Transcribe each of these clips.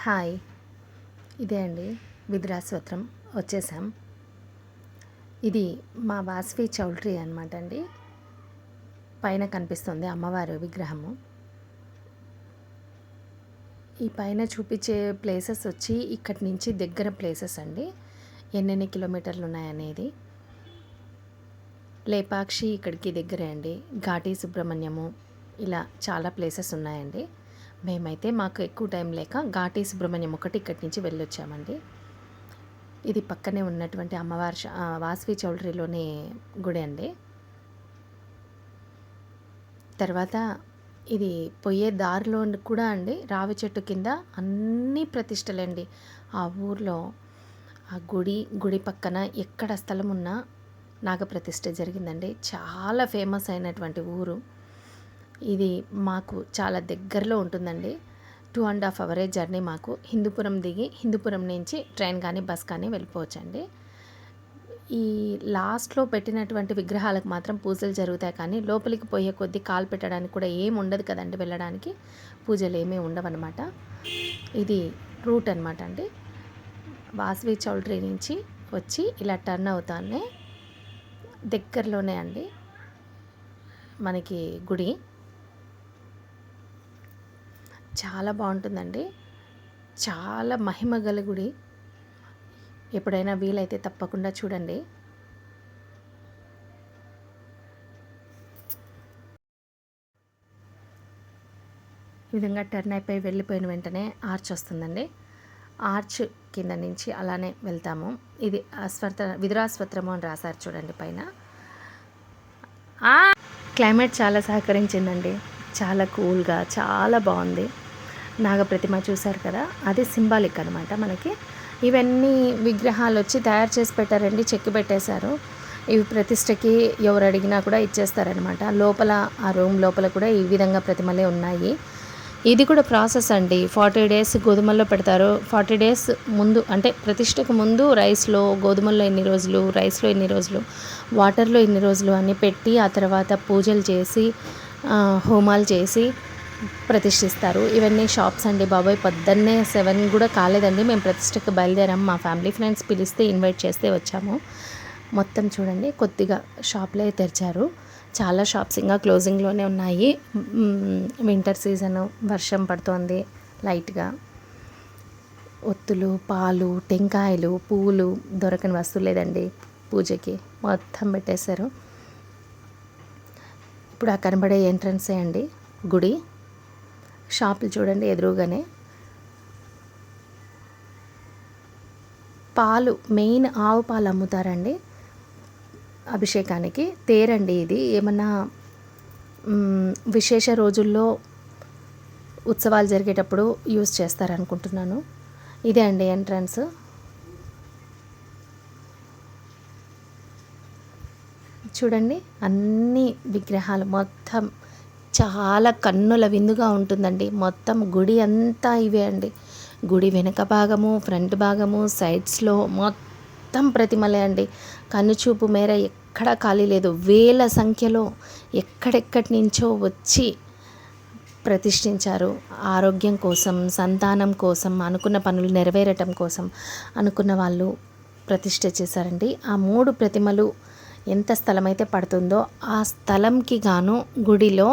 Hi. ఇదే అండి విధురాశ్వత్రం వచ్చేసాం. ఇది మా వాసవి చౌల్ట్రీ అనమాట అండి. పైన కనిపిస్తుంది అమ్మవారి విగ్రహము. ఈ పైన చూపించే ప్లేసెస్ వచ్చి ఇక్కడి నుంచి దగ్గర ప్లేసెస్ అండి. ఎన్నెన్ని కిలోమీటర్లు ఉన్నాయనేది. లేపాక్షి ఇక్కడికి దగ్గరే అండి. ఘాటి సుబ్రహ్మణ్యము. ఇలా చాలా ప్లేసెస్ ఉన్నాయండి. మేమైతే మాకు ఎక్కువ టైం లేక ఘాటి సుబ్రహ్మణ్యం ఒకటి ఇక్కడి నుంచి వెళ్ళొచ్చామండి. ఇది పక్కనే ఉన్నటువంటి అమ్మవారి వాసవి చౌల్ట్రీలోని గుడి అండి. తర్వాత ఇది పోయే దారిలో కూడా అండి రావి చెట్టు కింద అన్ని ప్రతిష్టలండి. ఆ ఊర్లో ఆ గుడి గుడి పక్కన ఎక్కడ స్థలం ఉన్నా నాగప్రతిష్ఠ జరిగిందండి. చాలా ఫేమస్ అయినటువంటి ఊరు. ఇది మాకు చాలా దగ్గరలో ఉంటుందండి. టూ అండ్ హాఫ్ అవరే జర్నీ మాకు. హిందూపురం దిగి హిందూపురం నుంచి ట్రైన్ కానీ బస్ కానీ వెళ్ళిపోవచ్చండి. ఈ లాస్ట్లో పెట్టినటువంటి విగ్రహాలకు మాత్రం పూజలు జరుగుతాయి కానీ లోపలికి పోయే కొద్దీ కాలు పెట్టడానికి కూడా ఏం ఉండదు కదండి వెళ్ళడానికి. పూజలు ఏమీ ఉండవన్నమాట. ఇది రూట్ అనమాట అండి. వాసవి చౌల్ట్రీ నుంచి వచ్చి ఇలా టర్న్ అవుతానే దగ్గరలోనే అండి. మనకి గుడి. చాలా బాగుంటుందండి. చాలా మహిమ గల గుడి. ఎప్పుడైనా వీలైతే తప్పకుండా చూడండి. ఈ విధంగా టర్న్ అయిపోయి వెళ్ళిపోయిన వెంటనే ఆర్చ్ వస్తుందండి. ఆర్చ్ కింద నుంచి అలానే వెళ్తాము. ఇది అస్వత్ర విధురాస్వత్రము అని రాశారు చూడండి పైన. క్లైమేట్ చాలా సహకరించిందండి. చాలా కూల్గా చాలా బాగుంది. నాగప్రతిమ చూశారు కదా? అది సింబాలిక్ అనమాట మనకి. ఇవన్నీ విగ్రహాలు వచ్చి తయారు చేసి పెట్టారండి చెక్కి పెట్టేశారు. ఇవి ప్రతిష్టకి ఎవరు అడిగినా కూడా ఇచ్చేస్తారనమాట లోపల ఆ రూమ్ లోపల కూడా ఈ విధంగా ప్రతిమలే ఉన్నాయి. ఇది కూడా ప్రాసెస్ అండి. ఫార్టీ డేస్ గోధుమల్లో పెడతారు. ఫార్టీ డేస్ ముందు అంటే ప్రతిష్టకు ముందు రైస్లో గోధుమల్లో ఎన్ని రోజులు రైస్లో ఎన్ని రోజులు వాటర్లో ఎన్ని రోజులు అని పెట్టి ఆ తర్వాత పూజలు చేసి హోమాలు చేసి ప్రతిష్ఠిస్తారు. ఇవన్నీ షాప్స్ అండి బాబాయ్. పొద్దున్నే సెవెన్ కూడా కాలేదండి. మేము ప్రతిష్టకు బయలుదేరాము. మా ఫ్యామిలీ ఫ్రెండ్స్ పిలిస్తే ఇన్వైట్ చేస్తే వచ్చాము. మొత్తం చూడండి కొద్దిగా షాప్లే తెరిచారు. చాలా షాప్స్ ఇంకా క్లోజింగ్లోనే ఉన్నాయి. వింటర్ సీజన్ వర్షం పడుతోంది లైట్గా. ఒత్తులు పాలు టెంకాయలు పూలు దొరకని వస్తువు లేదండి పూజకి. మొత్తం పెట్టేశారు. ఇప్పుడు ఆ కనబడే ఎంట్రన్సే అండి గుడి. షాపులు చూడండి ఎదురుగానే. పాలు మెయిన్ ఆవు పాలు అమ్ముతారండి అభిషేకానికి. తేరండి ఇది. ఏమన్నా విశేష రోజుల్లో ఉత్సవాలు జరిగేటప్పుడు యూజ్ చేస్తారనుకుంటున్నాను. ఇదే అండి ఎంట్రన్స్. చూడండి అన్ని విగ్రహాలు మొత్తం చాలా కన్నుల విందుగా ఉంటుందండి. మొత్తం గుడి అంతా ఇవే అండి. గుడి వెనక భాగము ఫ్రంట్ భాగము సైడ్స్లో మొత్తం ప్రతిమలే అండి. కన్నుచూపు మేర ఎక్కడా ఖాళీ లేదు. వేల సంఖ్యలో ఎక్కడెక్కడి నుంచో వచ్చి ప్రతిష్ఠించారు. ఆరోగ్యం కోసం సంతానం కోసం అనుకున్న పనులు నెరవేరటం కోసం అనుకున్న వాళ్ళు ప్రతిష్ఠ చేశారండి. ఆ మూడు ప్రతిమలు ఎంత స్థలం అయితే పడుతుందో ఆ స్థలంకి గాను గుడిలో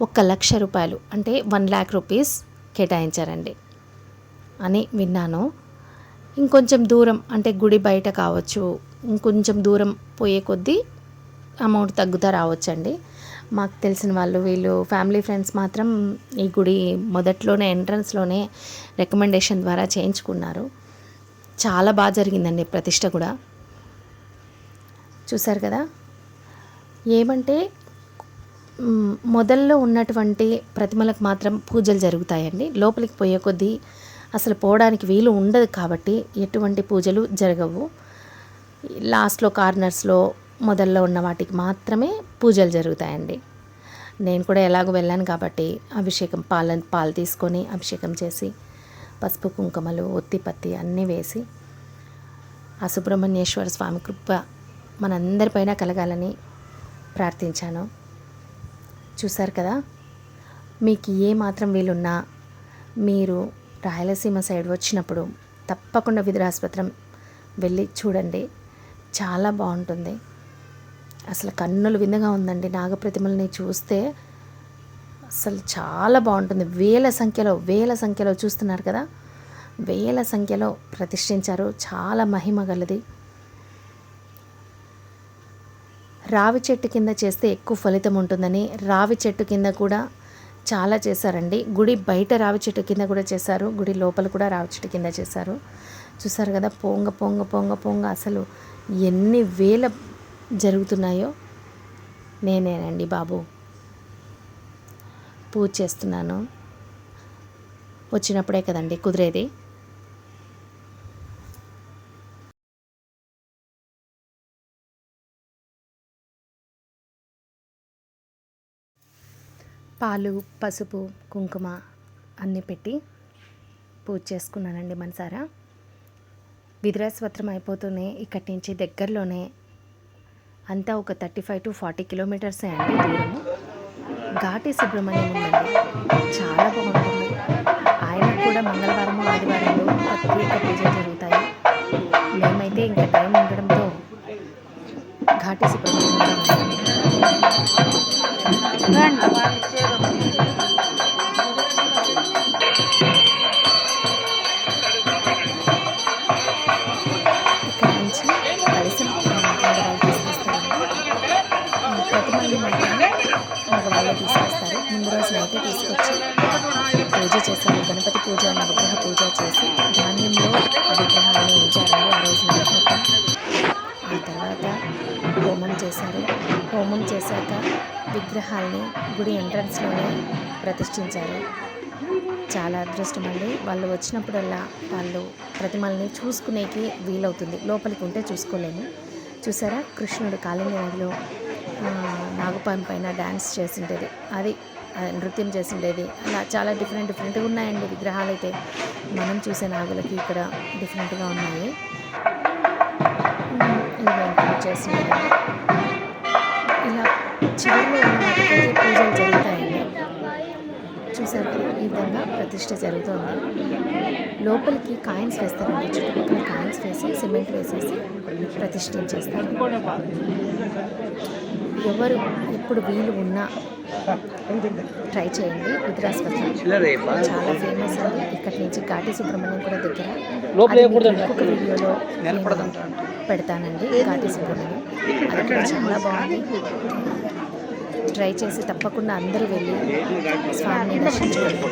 ఒక లక్ష రూపాయలు అంటే వన్ ల్యాక్ రూపీస్ కేటాయించారండి. అని విన్నాను. ఇంకొంచెం దూరం అంటే గుడి బయట కావచ్చు ఇంకొంచెం దూరం పోయే కొద్దీ అమౌంట్ తగ్గుతా రావచ్చండి. మాకు తెలిసిన వాళ్ళు వీళ్ళు ఫ్యామిలీ ఫ్రెండ్స్ మాత్రం ఈ గుడి మొదట్లోనే ఎంట్రన్స్లోనే రికమెండేషన్ ద్వారా చేయించుకున్నారు. చాలా బాగా జరిగిందండి ప్రతిష్ట కూడా. చూసారు కదా? ఏమంటే మొదల్లో ఉన్నటువంటి ప్రతిమలకు మాత్రం పూజలు జరుగుతాయండి. లోపలికి పోయే కొద్దీ అసలు పోవడానికి వీలు ఉండదు కాబట్టి ఎటువంటి పూజలు జరగవు. లాస్ట్లో కార్నర్స్లో మొదల్లో ఉన్న వాటికి మాత్రమే పూజలు జరుగుతాయండి. నేను కూడా ఎలాగో వెళ్ళాను కాబట్టి అభిషేకం పాల పాలు తీసుకొని అభిషేకం చేసి పసుపు కుంకుమలు ఒత్తిపత్తి అన్నీ వేసి ఆ సుబ్రహ్మణ్యేశ్వర స్వామి కృప మనందరిపైన కలగాలని ప్రార్థించాను. చూశారు కదా? మీకు ఏ మాత్రం వీలున్నా మీరు రాయలసీమ సైడ్ వచ్చినప్పుడు తప్పకుండా విధురాసుపత్రం వెళ్ళి చూడండి. చాలా బాగుంటుంది. అసలు కన్నులు విందుగా ఉందండి. నాగప్రతిమల్ని చూస్తే అసలు చాలా బాగుంటుంది. వేల సంఖ్యలో వేల సంఖ్యలో చూస్తున్నారు కదా? వేల సంఖ్యలో ప్రతిష్ఠించారు. చాలా మహిమ గలది. రావి చెట్టు కింద చేస్తే ఎక్కువ ఫలితం ఉంటుందని రావి చెట్టు కింద కూడా చాలా చేశారండి. గుడి బయట రావి చెట్టు కింద కూడా చేశారు. గుడి లోపల కూడా రావి చెట్టు కింద చేశారు. చూసారు కదా పొంగ పొంగ పొంగ పొంగ. అసలు ఎన్ని వేల జరుగుతున్నాయో నేనేనండి బాబు. పూజ చేస్తున్నాను. వచ్చినప్పుడే కదండి కుదిరేది. పాలు పసుపు కుంకుమ అన్నీ పెట్టి పూజ చేసుకున్నానండి మనసారా. విదురాస్వత్రం అయిపోతూనే ఇక్కడి నుంచి దగ్గరలోనే అంతా ఒక థర్టీ ఫైవ్ టు ఫార్టీ కిలోమీటర్సే అండి దూరము. ఘాటి సుబ్రహ్మణ్యం ఉందండి. చాలా బాగుంటుంది. ఆయన కూడా మంగళవారం ఆదివారంలో ప్రత్యేక పూజలు జరుగుతాయి. మేమైతే ఇంకా టైం ఉండడంతో ఘాటి సుబ్రహ్మణ్యం పూజ చేసి ధాన్యంలో విగ్రహాలను ఉంచారండి ఆ రోజు మొత్తం ఆ తర్వాత హోమం చేశారు. హోమం చేశాక విగ్రహాల్ని గుడి ఎంట్రన్స్లోనే ప్రతిష్ఠించారు. చాలా అదృష్టం అండి. వాళ్ళు వచ్చినప్పుడల్లా వాళ్ళు ప్రతిమల్ని చూసుకునేకి వీలవుతుంది. లోపలికి ఉంటే చూసుకోలేము. చూసారా? కృష్ణుడు కాళింగి నదిలో ఆ, పైన డ్యాన్స్ చేసిండేది. అది నృత్యం చేసిండేది. అలా చాలా డిఫరెంట్ డిఫరెంట్గా ఉన్నాయండి విగ్రహాలు అయితే మనం చూసే నాగులకి ఇక్కడ డిఫరెంట్గా ఉన్నాయి. ఈవెంట్ ఇలా చివరిలో పూజలు జరుగుతాయండి. చూసారు? ఈ విధంగా ప్రతిష్ట జరుగుతుంది. లోపలికి కాయిన్స్ వేస్తారండి. చుట్టుపక్కల కాయిన్స్ వేసి సిమెంట్ వేసేసి ప్రతిష్ఠించేస్తారు. ఎవరు ఎప్పుడు వీలు ఉన్నా ట్రై చేయండి. విద్రాస్పత్రం చాలా ఫేమస్ అండి. ఇక్కడి నుంచి ఘాటి సుబ్రహ్మణ్యం కూడా దగ్గర. ఇంకొక వీడియోలో పెడతానండి. ఘాటి సుబ్రహ్మణ్యం. అది కూడా చాలా బాగుంది. ట్రై చేసి తప్పకుండా అందరూ వెళ్ళి స్వామిని దర్శించుకోండి.